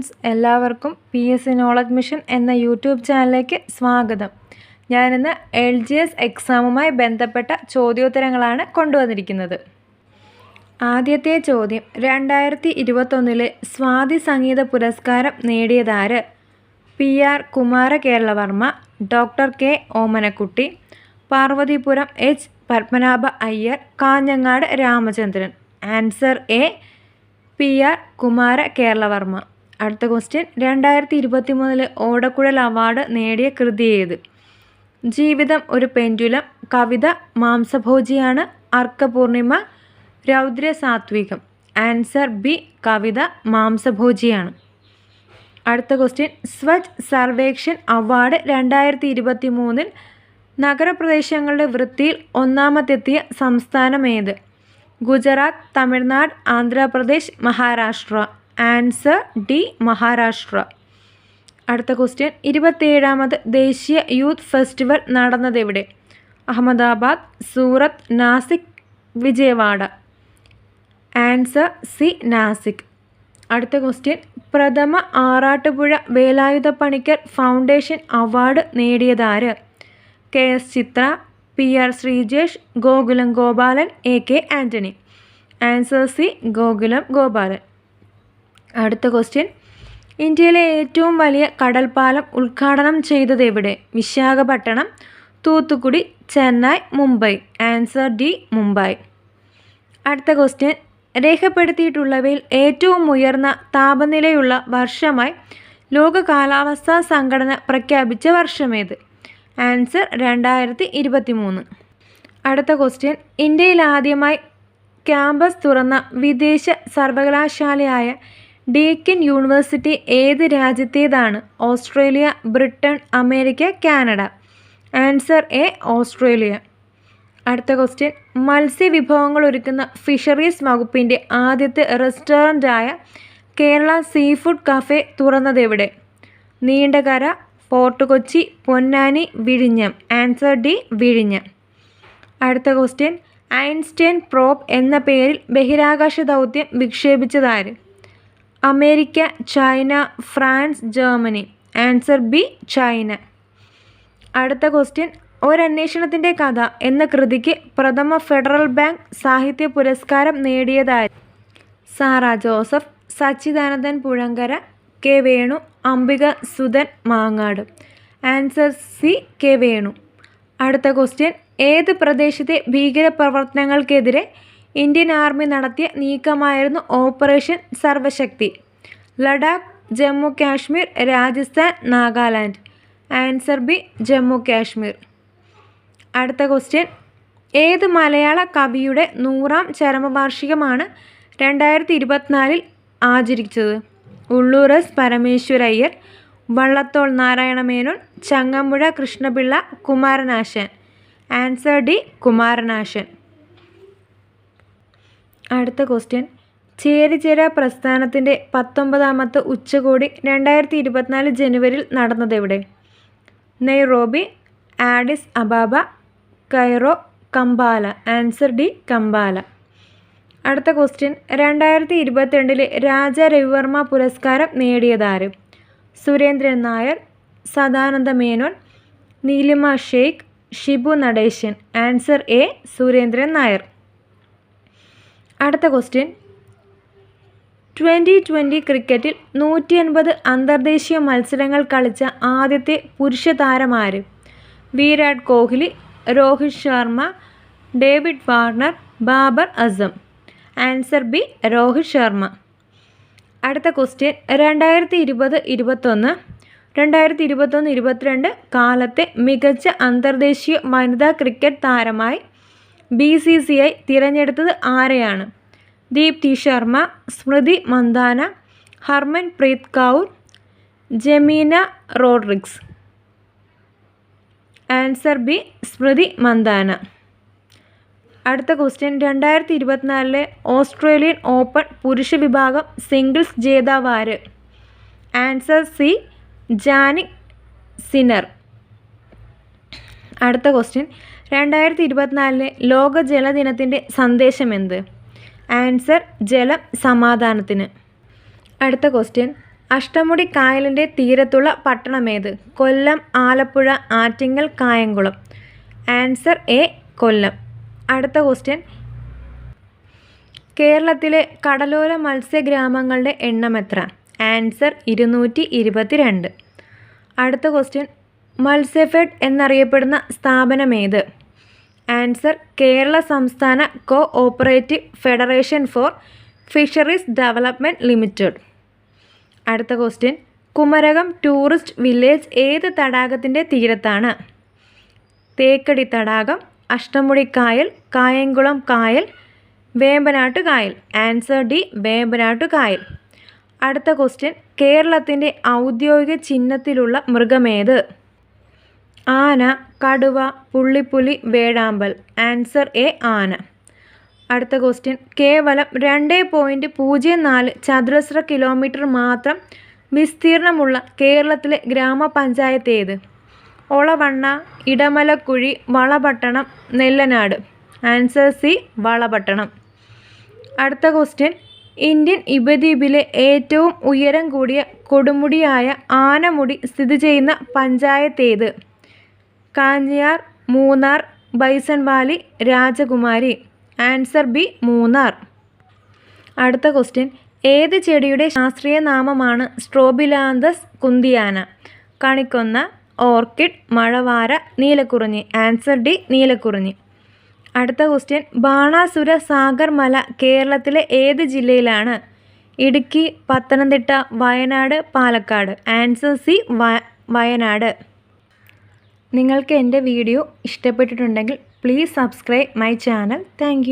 Friends എല്ലാവർക്കും P S C knowledge mission എന്ന YouTube ചാനലിലേക്ക് സ്വാഗതം. ഞാനിന്ന് എൽ ജി എസ് എക്സാമുമായി ബന്ധപ്പെട്ട ചോദ്യോത്തരങ്ങളാണ് കൊണ്ടുവന്നിരിക്കുന്നത്. ആദ്യത്തെ ചോദ്യം രണ്ടായിരത്തി ഇരുപത്തൊന്നിലെ സ്വാതി സംഗീത പുരസ്കാരം നേടിയതാര്? P R Kumara Keralavarma doctor K Omanakutty Parvathipuram H Padmanabha Iyer Kanhangad Ramachandran. Answer A P R Kumara Keralavarma. അടുത്ത ക്വസ്റ്റ്യൻ രണ്ടായിരത്തി ഇരുപത്തി മൂന്നിലെ ഓടക്കുഴൽ അവാർഡ് നേടിയ കൃതി ഏത്? ജീവിതം ഒരു പെൻഡുലം കവിത മാംസഭോജിയാണ് അർക്കപൂർണിമ രൗദ്ര സാത്വികം ആൻസർ ബി കവിത മാംസഭോജിയാണ്. അടുത്ത ക്വസ്റ്റ്യൻ സ്വച്ഛ് സർവേക്ഷൻ അവാർഡ് രണ്ടായിരത്തി ഇരുപത്തി മൂന്നിൽ നഗരപ്രദേശങ്ങളുടെ വൃത്തിയിൽ ഒന്നാമതെത്തിയ സംസ്ഥാനം ഏത്? Gujarat Tamil Nadu Andhra Pradesh Maharashtra. Answer D Maharashtra. അടുത്ത ക്വസ്റ്റ്യൻ. ഇരുപത്തിയേഴാമത് ദേശീയ യൂത്ത് ഫെസ്റ്റിവൽ നടന്നതെവിടെ Ahmedabad Surat Nashik Vijayawada. Answer C Nashik. അടുത്ത ക്വസ്റ്റ്യൻ. പ്രഥമ Arattupuzha Velayudha Panicker foundation award നേടിയതാര്? K S Chithra P R Sreejesh Gokulam Gopalan A K Antony answer C Gokulam Gopalan. അടുത്ത ക്വസ്റ്റ്യൻ ഇന്ത്യയിലെ ഏറ്റവും വലിയ കടൽപ്പാലം ഉദ്ഘാടനം ചെയ്തത് എവിടെ? Visakhapatnam Thoothukudi Chennai Mumbai. Answer D Mumbai. അടുത്ത ക്വസ്റ്റ്യൻ രേഖപ്പെടുത്തിയിട്ടുള്ളവയിൽ ഏറ്റവും ഉയർന്ന താപനിലയുള്ള വർഷമായി ലോക കാലാവസ്ഥാ സംഘടന പ്രഖ്യാപിച്ച വർഷമേത്? ആൻസർ രണ്ടായിരത്തി ഇരുപത്തി മൂന്ന് അടുത്ത ക്വസ്റ്റ്യൻ ഇന്ത്യയിൽ ആദ്യമായി ക്യാമ്പസ് തുറന്ന വിദേശ സർവകലാശാലയായ ഡീക്കൻ യൂണിവേഴ്സിറ്റി ഏത് രാജ്യത്തേതാണ്? Australia Britain America Canada. Answer A Australia. അടുത്ത ക്വസ്റ്റ്യൻ. മത്സ്യവിഭവങ്ങൾ ഒരുക്കുന്ന ഫിഷറീസ് വകുപ്പിന്റെ ആദ്യത്തെ റെസ്റ്റോറന്റായ കേരള സീ ഫുഡ് കഫേ തുറന്നതെവിടെ നീണ്ടകര ഫോർട്ട് കൊച്ചി പൊന്നാനി വിഴിഞ്ഞം. ആൻസർ ഡി വിഴിഞ്ഞം. അടുത്ത ക്വസ്റ്റ്യൻ. ഐൻസ്റ്റൈൻ പ്രോപ്പ് എന്ന പേരിൽ ബഹിരാകാശ ദൗത്യം വിക്ഷേപിച്ചതാര് America China France Germany. Answer B China. അടുത്ത ക്വസ്റ്റ്യൻ ഒരന്വേഷണത്തിന്റെ കഥ എന്ന കൃതിക്ക് പ്രഥമ ഫെഡറൽ ബാങ്ക് സാഹിത്യ പുരസ്കാരം നേടിയതായി. Sara Joseph Sachidanandan Puzhankara K Venu Ambika Sudhan Mangad. Answer C K Venu. അടുത്ത ക്വസ്റ്റ്യൻ ഏത് പ്രദേശത്തെ ഭീകരപ്രവർത്തനങ്ങൾക്കെതിരെ ഇന്ത്യൻ ആർമി നടത്തിയ നീക്കമായിരുന്നു operation Sarvashakti Ladakh Jammu Kashmir Rajasthan Nagaland. Answer B Jammu Kashmir. അടുത്ത ക്വസ്റ്റ്യൻ. ഏത് മലയാള കവിയുടെ നൂറാം ചരമവാർഷികമാണ് രണ്ടായിരത്തി ഇരുപത്തിനാലിൽ ആചരിച്ചത്? Ulloor S Parameswara Iyer Vallathol Narayana Menon Changampuzha Krishnapillai Kumaranasan. Answer D Kumaranasan. അടുത്ത ക്വസ്റ്റ്യൻ ചേരിചേര പ്രസ്ഥാനത്തിന്റെ പത്തൊമ്പതാമത്തെ ഉച്ചകോടി രണ്ടായിരത്തി ഇരുപത്തിനാല് ജനുവരിയിൽ നടന്നതെവിടെ Nairobi Addis Ababa Cairo Kampala. Answer D Kampala. അടുത്ത ക്വസ്റ്റ്യൻ രണ്ടായിരത്തി ഇരുപത്തിരണ്ടിലെ രാജ രവിവർമ്മ പുരസ്കാരം നേടിയതാര് Surendran Nair Sadananda Menon Neelima Sheikh Shibu Natesan. Answer A Surendran Nair. അടുത്ത ക്വസ്റ്റ്യൻ ട്വന്റി ട്വന്റി ക്രിക്കറ്റിൽ നൂറ്റി അൻപത് അന്തർദേശീയ മത്സരങ്ങൾ കളിച്ച ആദ്യത്തെ പുരുഷ താരമാര് Virat Kohli Rohit Sharma David Warner Babar Azam answer B Rohit Sharma. അടുത്ത ക്വസ്റ്റ്യൻ രണ്ടായിരത്തി ഇരുപത് ഇരുപത്തൊന്ന്. രണ്ടായിരത്തി ഇരുപത്തൊന്ന് ഇരുപത്തിരണ്ട് കാലത്തെ മികച്ച അന്തർദേശീയ വനിതാ ക്രിക്കറ്റ് താരമായി ബി സി സി ഐ തിരഞ്ഞെടുത്തത് ആരെയാണ്? Deepti Sharma Smriti Mandhana Harmanpreet Kaur Jameena Rodrigues. Answer B Smriti Mandhana. അടുത്ത ക്വസ്റ്റ്യൻ രണ്ടായിരത്തി ഇരുപത്തിനാലിലെ ഓസ്ട്രേലിയൻ ഓപ്പൺ പുരുഷ വിഭാഗം സിംഗിൾസ് ജേതാവ് ആര്? ആൻസർ സി ജാനിക് സിനർ അടുത്ത ക്വസ്റ്റ്യൻ രണ്ടായിരത്തി ഇരുപത്തിനാലിലെ ലോക ജലദിനത്തിന്റെ സന്ദേശം എന്ത് ആൻസർ ജലം സമാധാനത്തിന്. അടുത്ത ക്വസ്റ്റ്യൻ. അഷ്ടമുടി കായലിന്റെ തീരത്തുള്ള പട്ടണം പട്ടണമേത്? Kollam Alappuzha Attingal Kayamkulam. Answer A Kollam. അടുത്ത ക്വസ്റ്റ്യൻ. കേരളത്തിലെ കടലോര മത്സ്യഗ്രാമങ്ങളുടെ എണ്ണം എത്ര? ആൻസർ ഇരുന്നൂറ്റി ഇരുപത്തി രണ്ട് അടുത്ത ക്വസ്റ്റ്യൻ. മത്സ്യഫെഡ് എന്നറിയപ്പെടുന്ന സ്ഥാപനമേത്? ആൻസർ കേരള സംസ്ഥാന co operative federation for fisheries development limited. അടുത്ത ക്വസ്റ്റ്യൻ. കുമരകം ടൂറിസ്റ്റ് വില്ലേജ് ഏത് തടാകത്തിന്റെ തീരത്താണ്? തേക്കടി തടാകം അഷ്ടമുടി കായൽ കായംകുളം കായൽ വേമ്പനാട്ട് കായൽ. ആൻസർ ഡി വേമ്പനാട്ട് കായൽ. അടുത്ത ക്വസ്റ്റ്യൻ. കേരളത്തിന്റെ ഔദ്യോഗിക ചിഹ്നത്തിലുള്ള മൃഗമേത് ആന കടുവ പുള്ളിപ്പുലി വേഴാമ്പൽ. ആൻസർ എ ആന. അടുത്ത ക്വസ്റ്റ്യൻ. കേവലം രണ്ട് പോയിന്റ് പൂജ്യം നാല് ചതുരശ്ര കിലോമീറ്റർ മാത്രം വിസ്തീർണമുള്ള കേരളത്തിലെ ഗ്രാമപഞ്ചായത്ത് ഏത്? Olavanna Edamalakkudy Valapattanam Nellanad. Answer C Valapattanam. അടുത്ത ക്വസ്റ്റ്യൻ. ഇന്ത്യൻ ഉപദ്വീപിലെ ഏറ്റവും ഉയരം കൂടിയ കൊടുമുടിയായ ആനമുടി സ്ഥിതി ചെയ്യുന്ന പഞ്ചായത്ത് ഏത്? Kanchiyar Munnar bison valley Rajakumari. Answer B Munnar. അടുത്ത ക്വസ്റ്റ്യൻ. ഏത് ചെടിയുടെ ശാസ്ത്രീയ നാമമാണ് സ്ട്രോബിലാന്തസ് കുന്തിയാന? കണിക്കൊന്ന ഓർക്കിഡ് മഴവാര നീലക്കുറിഞ്ഞി. ആൻസർ ഡി നീലക്കുറിഞ്ഞി. അടുത്ത ക്വസ്റ്റ്യൻ. ബാണാസുര സാഗർ മല കേരളത്തിലെ ഏത് ജില്ലയിലാണ്? Idukki Pathanamthitta Wayanad Palakkad. Answer C Wayanad. നിങ്ങൾക്ക് എന്റെ വീഡിയോ ഇഷ്ടപ്പെട്ടിട്ടുണ്ടെങ്കിൽ please subscribe my channel thank